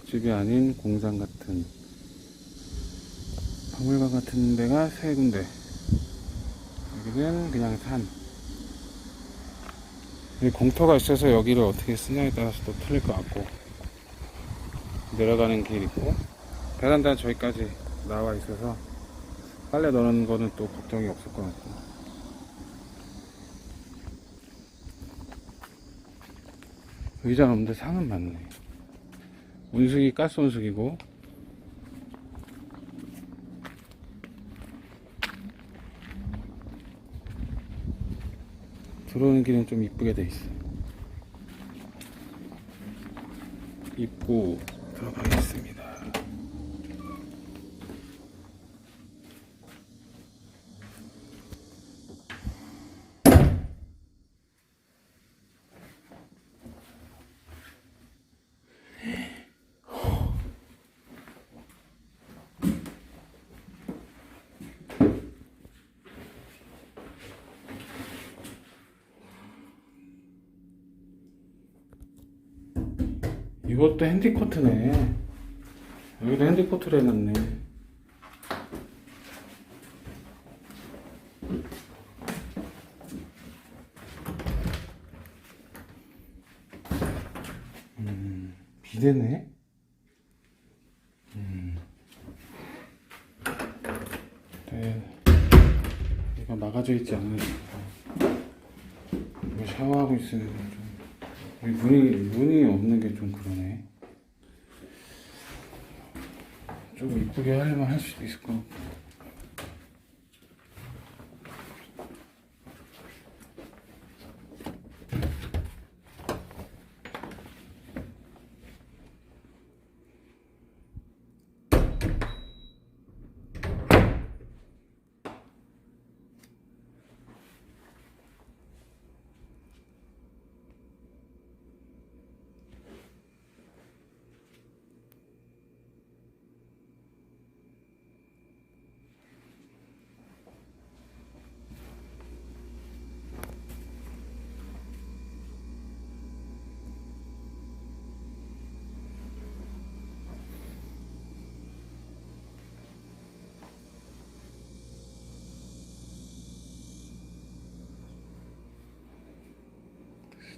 가정집이 아닌 공장 같은 박물관 같은 데가 세 군데. 여기는 그냥 산. 공터가 있어서 여기를 어떻게 쓰냐에 따라서 또 틀릴 것 같고. 내려가는 길 있고. 베란다는 저기까지 나와 있어서 빨래 넣는 거는 또 걱정이 없을 것 같고. 의자는 없는데 상은 많네 온수기 가스 온수기고. 들어오는 길은 좀 이쁘게 돼 있어. 입구 들어가겠습니다 이것도 핸디코트네. 여기도 핸디코트를 해놨네. 음, 비대네? 음. 네. 이거 막아져 있지 않으니까. 이거 샤워하고 있으면 좀. 여기 문이, 문이 없는 게 좀 그러네. 좀 이쁘게 하려면 할 수도 있을 것 같고.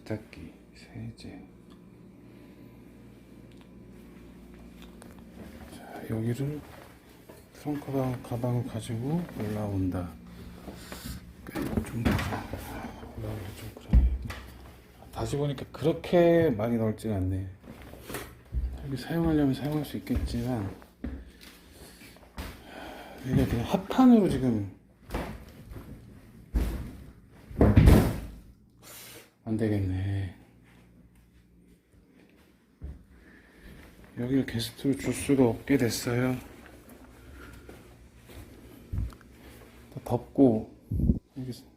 세탁기, 세제. 자, 여기를 트렁크랑 가방을 가지고 올라온다. 꽤좀 올라오기 좀 그러네. 다시 보니까 그렇게 많이 넓진 않네. 여기 사용하려면 사용할 수 있겠지만 이게 그냥 합판으로 지금 안 되겠네. 여기를 게스트로 줄 수가 없게 됐어요. 더 덥고 여기 이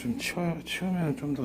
좀 치워, 치우면 좀 더.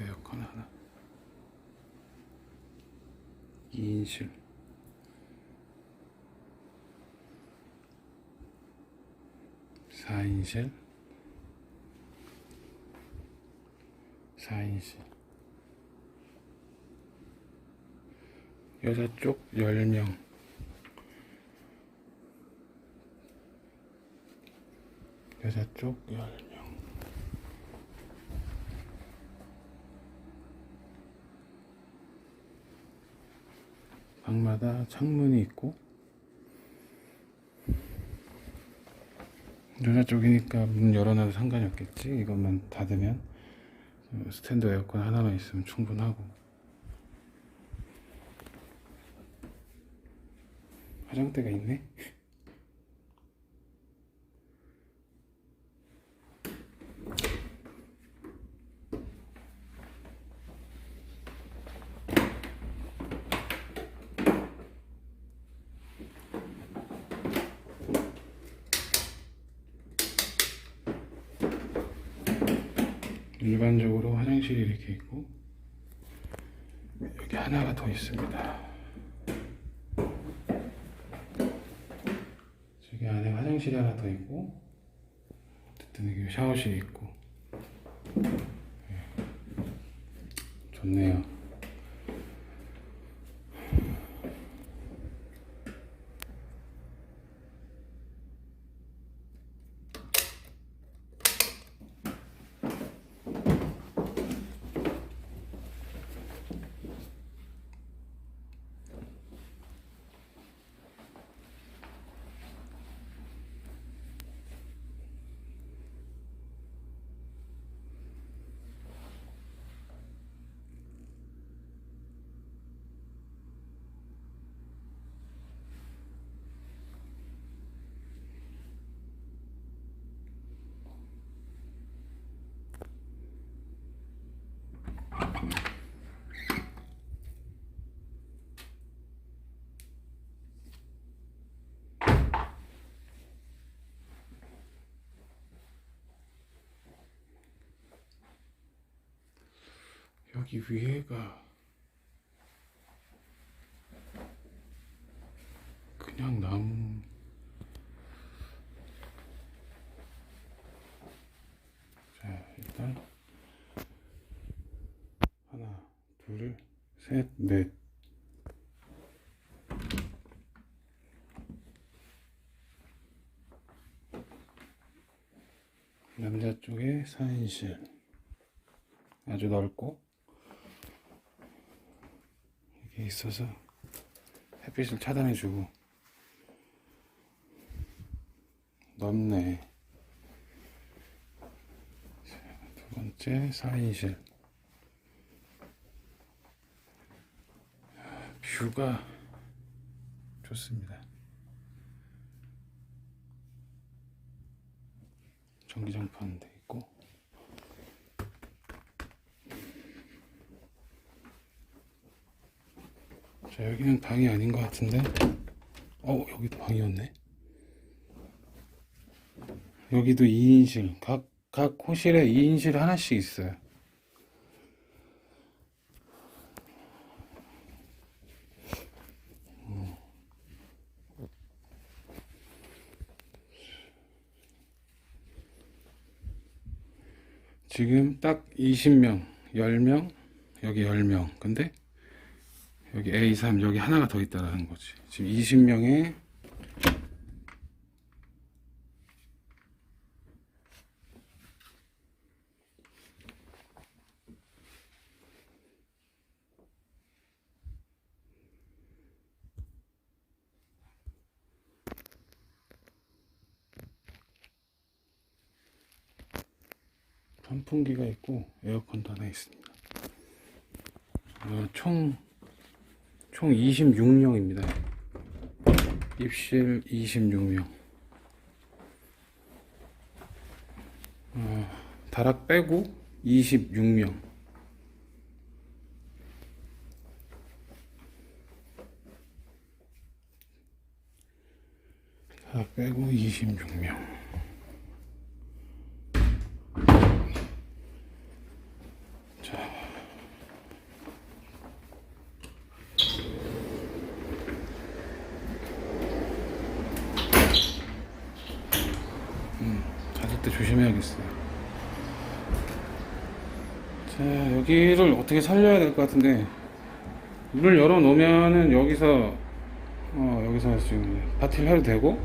에어컨 하나. 2인실. 사인실. 4인실. 여자 쪽 10명. 여자 쪽 10명 방마다 창문이 있고 여자 쪽이니까 문 열어놔도 상관이 없겠지? 이것만 닫으면 어, 스탠드 에어컨 하나만 있으면 충분하고. 화장대가 있네 일반적으로 화장실이 이렇게 있고 여기 하나가 더 있습니다. 저기 안에 화장실이 하나 더 있고 어쨌든 여기 샤워실이 있고 예. 좋네요. 여기 위에가 그냥 나무. 자 일단 하나 둘셋넷. 남자 쪽에 4인실. 아주 넓고 있어서 햇빛을 차단해주고 넓네. 자, 두 번째 4인실 뷰가 좋습니다. 전기장판 돼있고 자 여기는 방이 아닌 것 같은데. 어 여기도 방이었네. 여기도 2인실 각, 각 호실에 2인실 하나씩 있어요. 음. 지금 딱 20명 10명 여기 10명. 근데 여기 A3 여기 하나가 더 있다라는 거지. 지금 20명에 선풍기가 있고 에어컨도 하나 있습니다. 어, 총, 총 26명입니다. 입실 26명. 어, 다락 빼고 26명. 다락 빼고 26명. 자, 여기를 어떻게 살려야 될 것 같은데 문을 열어 놓으면은 여기서 어, 여기서 지금 파티를 해도 되고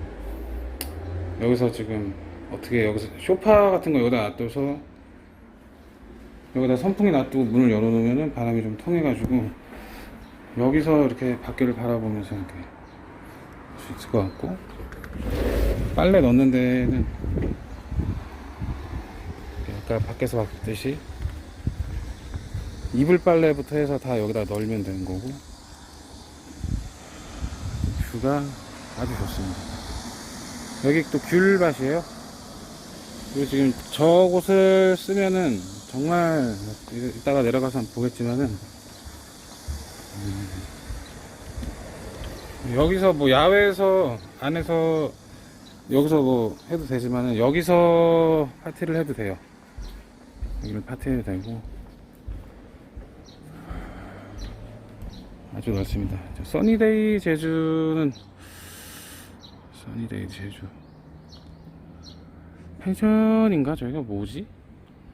여기서 지금 어떻게 여기서 쇼파 같은 거 여기다 놔둬서 여기다 선풍기 놔두고 문을 열어 놓으면은 바람이 좀 통해 가지고 여기서 이렇게 밖을 바라보면서 이렇게 할 수 있을 것 같고 빨래 넣는 데는 아까 밖에서 봤듯이 이불 빨래부터 해서 다 여기다 널면 되는 거고. 뷰가 아주 좋습니다. 여기 또 귤밭이에요. 그리고 지금 저곳을 쓰면은 정말 이따가 내려가서 한번 보겠지만은 음, 여기서 뭐 야외에서 안에서 여기서 뭐 해도 되지만은 여기서 파티를 해도 돼요. 여기를 파티 해도 되고 아주 넓습니다. 저 써니데이 제주는 써니데이 제주 펜션인가 저희가 뭐지?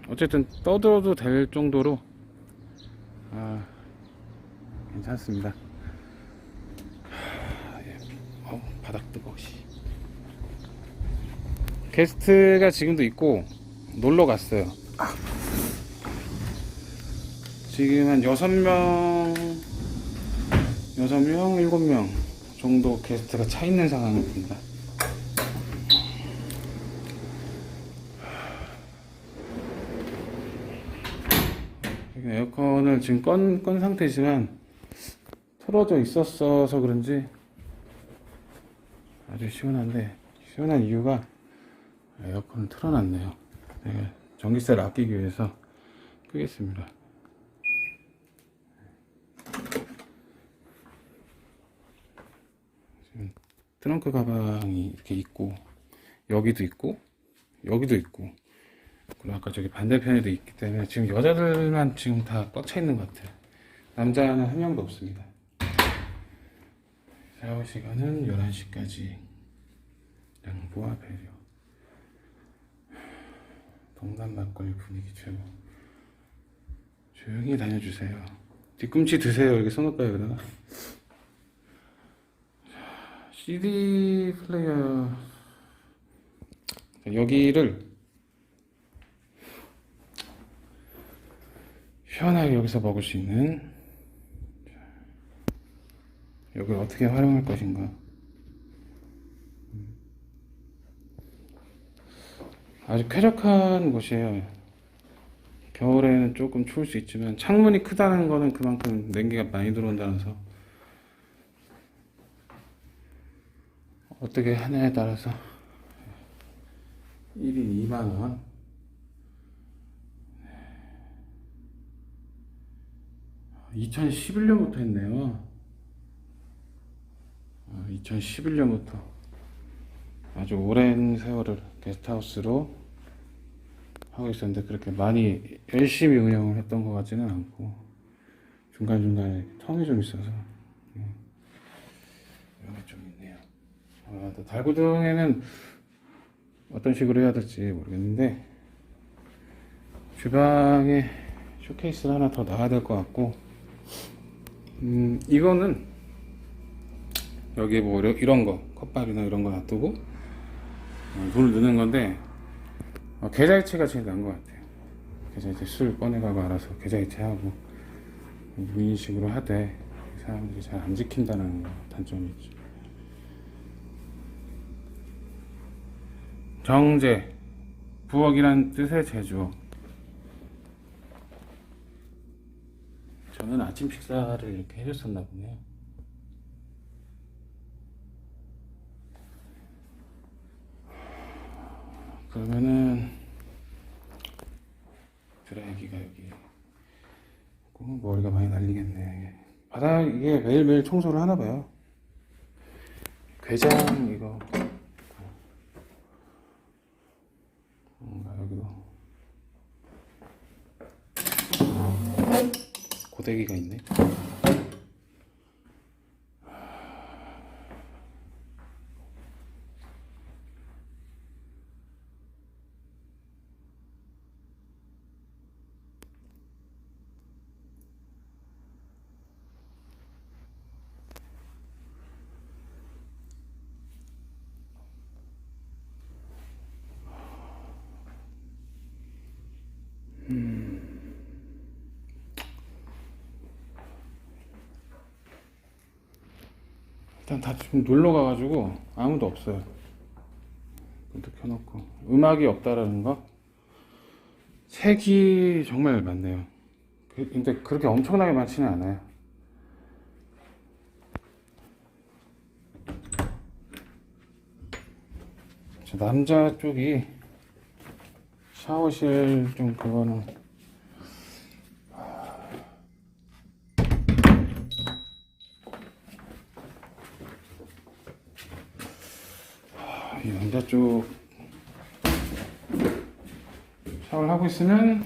어쨌든 떠들어도 될 정도로 아 괜찮습니다. 하, 예. 어, 바닥 뜨거. 씨. 게스트가 지금도 있고 놀러 갔어요. 지금 한 여섯 명 여섯 명, 일곱 명 정도 게스트가 차 있는 상황입니다. 에어컨을 지금 건, 건 상태지만 틀어져 있었어서 그런지 아주 시원한데 시원한 이유가 에어컨을 틀어놨네요. 제가 전기세를 아끼기 위해서 끄겠습니다. 트렁크 가방이 이렇게 있고 여기도 있고 여기도 있고. 그리고 아까 저기 반대편에도 있기 때문에 지금 여자들만 지금 다 꽉 차 있는 것 같아요. 남자는 한 명도 없습니다. 샤워 시간은 11시까지 양보와 배려. 동남 막걸리 분위기 최고. 조용히 다녀주세요. 뒤꿈치 드세요. 이렇게 써놓을까요 여기다가 CD 플레이어 여기를 시원하게 여기서 먹을 수 있는 여기를 어떻게 활용할 것인가? 아주 쾌적한 곳이에요. 겨울에는 조금 추울 수 있지만 창문이 크다는 거는 그만큼 냉기가 많이 들어온다면서 어떻게 하냐에 따라서. 1인 2만원. 2011년부터 했네요. 2011년부터. 아주 오랜 세월을 게스트하우스로 하고 있었는데 그렇게 많이 열심히 운영을 했던 것 같지는 않고 중간중간에 텀이 좀 있어서. 음, 여기 좀 아, 또 달구등에는 어떤 식으로 해야 될지 모르겠는데 주방에 쇼케이스를 하나 더 놔야 될 것 같고 음 이거는 여기 뭐 이런 거 컵밥이나 이런 거 놔두고 어, 물 넣는 건데 어, 계좌이체가 제일 나은 것 같아요. 계좌이체 술 꺼내가고 알아서 계좌이체 하고 무인식으로 하되 사람들이 잘 안 지킨다는 단점이 있죠 정제 부엌이란 뜻의 제조 저는 아침 식사를 이렇게 해줬었나 보네요. 그러면은 드라이기가 여기. 머리가 많이 날리겠네. 바닥 이게 매일매일 청소를 하나 봐요. 괴장 이거 뭔가 여기도 고데기가 있네. 일단 다 지금 놀러 가가지고 아무도 없어요. 이것도 켜놓고 음악이 없다라는 거. 색이 정말 많네요. 그- 근데 그렇게 엄청나게 많지는 않아요. 저 남자 쪽이 샤워실 좀 그거는 쪽 샤워를 하고 있으면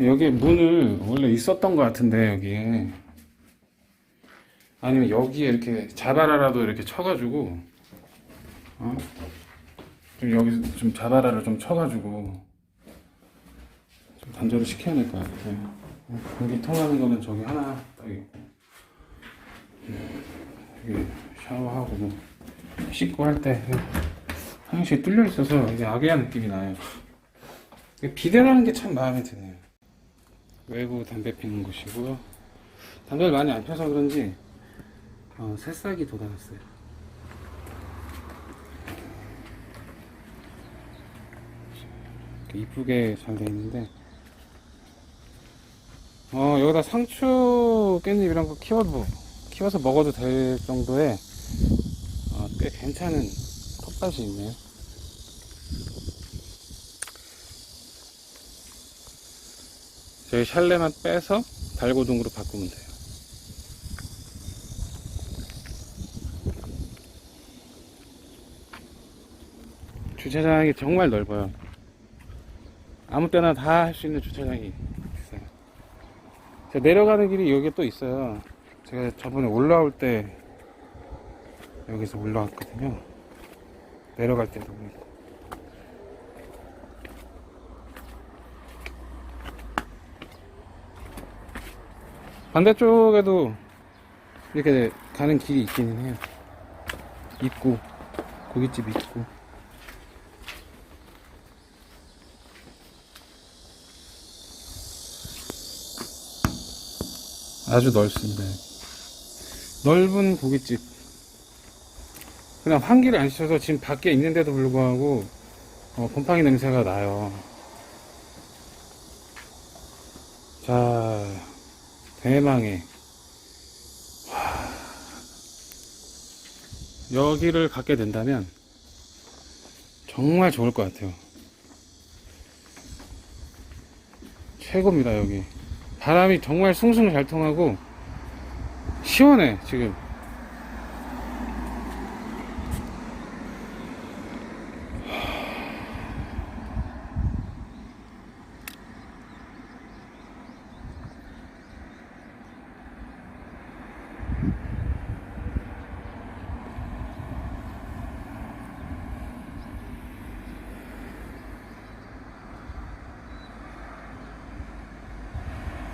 여기 문을 원래 있었던 것 같은데 여기에 아니면 여기에 이렇게 자바라라도 이렇게 쳐가지고 어? 좀 여기 좀 자바라를 좀 쳐가지고 좀 단절을 시켜야 될 것 같아요. 공기 통하는 거는 저기 하나 딱 있고 여기 샤워하고 뭐 씻고 할 때 화장실이 뚫려 있어서 이게 아기야 느낌이 나요. 비대라는 게 참 마음에 드네요. 외부 담배 피는 곳이고요. 담배를 많이 안 펴서 그런지 어, 새싹이 돋아났어요. 이쁘게 잘 돼 있는데 어 여기다 상추 깻잎 이런 거 키워도 뭐, 키워서 먹어도 될 정도의 어, 꽤 괜찮은 텃밭이 있네요. 저희 샬레만 빼서 달고동으로 바꾸면 돼요. 주차장이 정말 넓어요. 아무 때나 다 할 수 있는 주차장이 내려가는 길이 여기 또 있어요. 제가 저번에 올라올 때 여기서 올라왔거든요. 내려갈 때도 보이고. 반대쪽에도 이렇게 가는 길이 있기는 해요. 입구, 고깃집 입구. 아주 넓습니다. 넓은 고깃집. 그냥 환기를 안 시켜서 지금 밖에 있는데도 불구하고 어, 곰팡이 냄새가 나요. 자, 대망의 와. 여기를 갖게 된다면 정말 좋을 것 같아요. 최고입니다 여기. 바람이 정말 숭숭 잘 통하고 시원해 지금.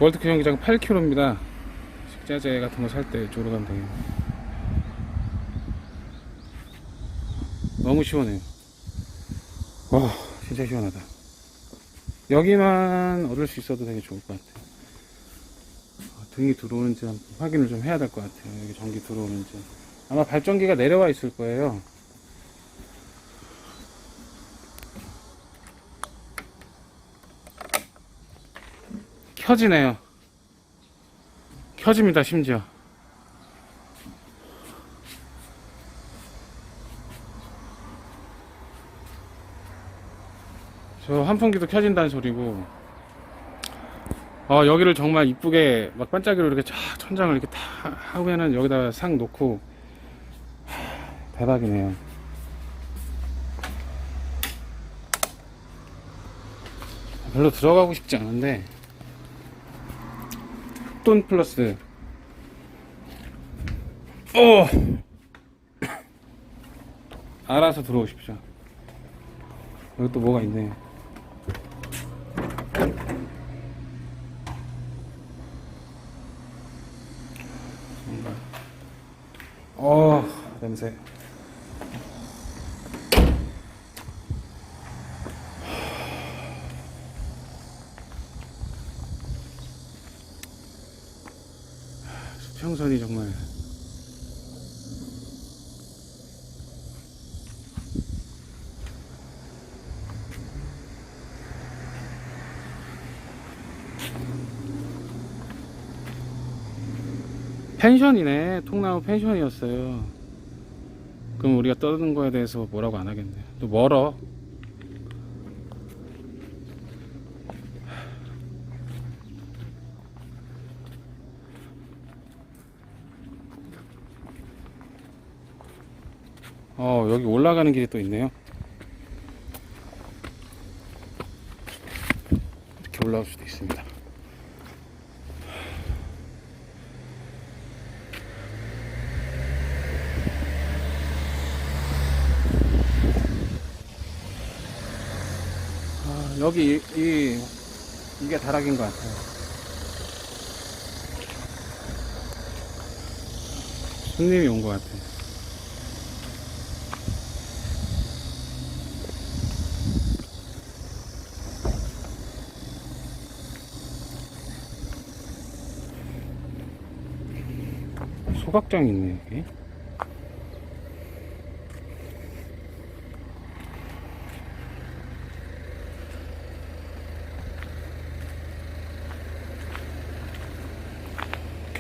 월드컵 경기장 8km입니다. 식자재 같은 거 살 때 이쪽으로 가면 돼요. 너무 시원해요. 와, 진짜 시원하다. 여기만 얻을 수 있어도 되게 좋을 것 같아요. 어, 등이 들어오는지 확인을 좀 해야 될 것 같아요. 여기 전기 들어오는지. 아마 발전기가 내려와 있을 거예요. 켜지네요. 켜집니다, 심지어. 저 환풍기도 켜진다는 소리고, 어, 여기를 정말 이쁘게 막 반짝이로 이렇게 쫙 천장을 이렇게 다 하면은 여기다 상 놓고, 하, 대박이네요. 별로 들어가고 싶지 않은데, 돈 플러스. 어. 알아서 들어오십시오. 여기 또 뭐가 있네. 어 냄새 지평선이 정말 펜션이네. 통나무 펜션이었어요. 그럼 우리가 떠드는 거에 대해서 뭐라고 안 하겠네. 또 멀어. 어 여기 올라가는 길이 또 있네요. 이렇게 올라올 수도 있습니다 아, 여기 이, 이 이게 다락인 것 같아요. 손님이 온 것 같아요. 소각장이 있네 여기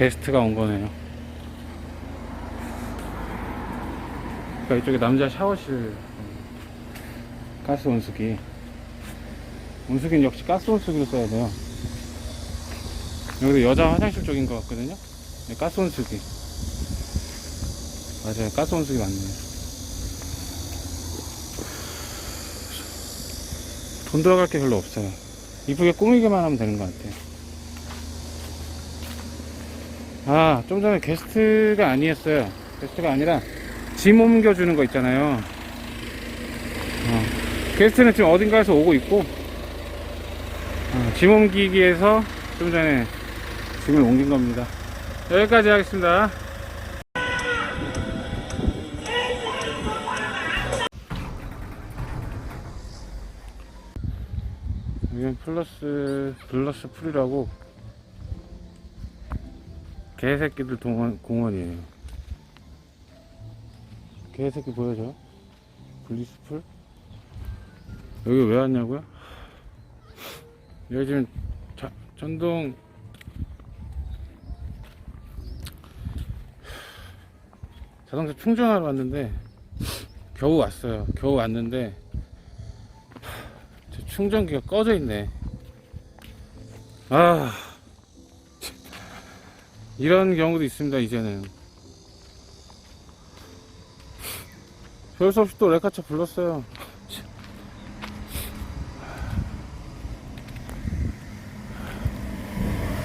게스트가 온 거네요. 그러니까 이쪽에 남자 샤워실 가스 온수기. 온수기는 역시 가스 온수기로 써야 돼요. 여기도 여자 화장실 쪽인 것 같거든요? 네, 가스 온수기. 맞아요. 가스 온수기 맞네요. 돈 들어갈 게 별로 없어요. 이쁘게 꾸미기만 하면 되는 것 같아요 아 좀 전에 게스트가 아니었어요. 게스트가 아니라 짐 옮겨주는 거 있잖아요. 어, 게스트는 지금 어딘가에서 오고 있고 어, 짐 옮기기 위해서 좀 전에 짐을 옮긴 겁니다. 여기까지 하겠습니다. 여기는 플러스 플러스 풀이라고 개새끼들 동원, 공원이에요. 개새끼 보여줘. 블리스풀? 여기 왜 왔냐고요? 여기 지금 자, 전동. 자동차 충전하러 왔는데 겨우 왔어요. 겨우 왔는데 저 충전기가 꺼져 있네. 아 이런 경우도 있습니다 이제는. 별수 없이 또 레카차 불렀어요.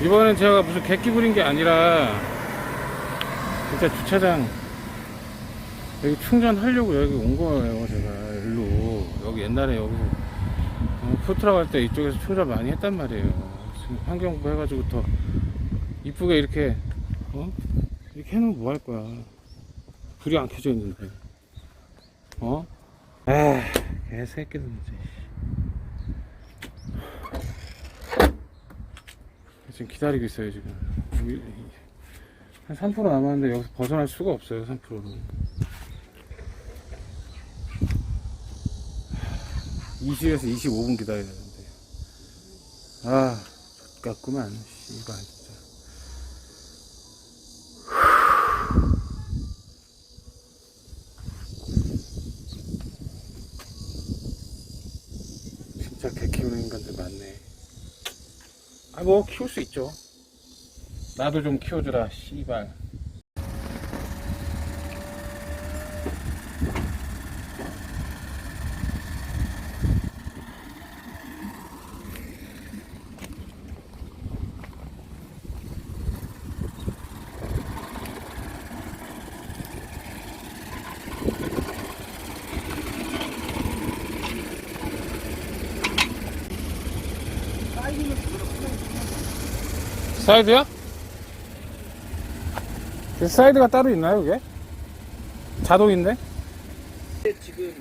이번엔 제가 무슨 객기 부린 게 아니라 진짜 주차장 여기 충전하려고 여기 온 거예요 제가. 일로. 여기 옛날에 여기 어, 푸트라 갈 때 이쪽에서 충전 많이 했단 말이에요. 지금 환경부 해가지고 더 이쁘게 이렇게 어? 이렇게 해놓으면 뭐 할 거야? 불이 안 켜져 있는데. 어? 에이 개새끼들 지금 기다리고 있어요 지금. 이- 한3% 남았는데 여기서 벗어날 수가 없어요 3%는. 20에서 25분 기다려야 되는데. 아 X같구만 씨발 진짜 개 키우는 인간들 많네 키울 수 있죠. 나도 좀 키워주라 씨발 사이드야? 그 사이드가 따로 있나요, 그게? 자동인데? 지금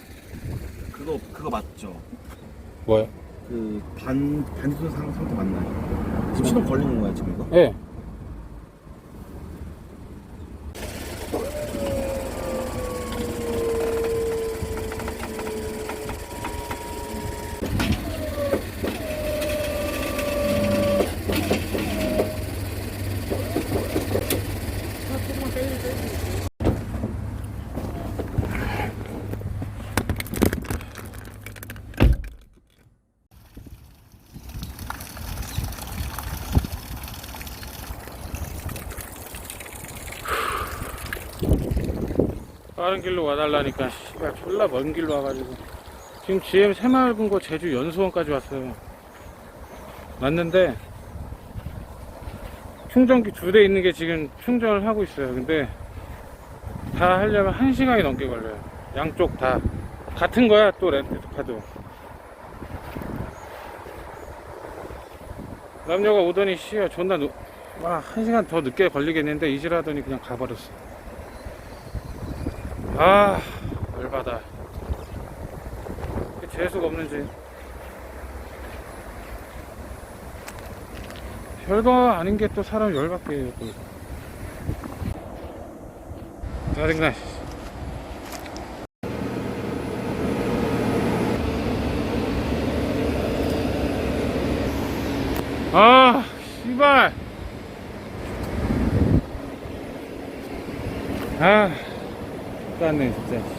그거 그거 맞죠? 뭐요? 그반 반지도 상 상태 맞나요? 지금 시동 걸린 건가요 지금 이거? 예. 달라니까. 씨발 졸라 먼 길로 와가지고. 지금 GM 새마을금고 제주 연수원까지 왔어요. 왔는데 충전기 두 대 있는 게 지금 충전을 하고 있어요. 근데 다 하려면 한 시간이 넘게 걸려요. 양쪽 다. 같은 거야 또 렌트카도 남녀가 오더니 씨야 존나 노... 와, 한 시간 더 늦게 걸리겠는데 이지라더니 그냥 가버렸어. 아, 열받아. 재수가 없는지. 별거 아닌 게 또 사람 열받게 해요, 또. 짜증나. 씨. 아, 씨발. 아, 땄네, 진짜.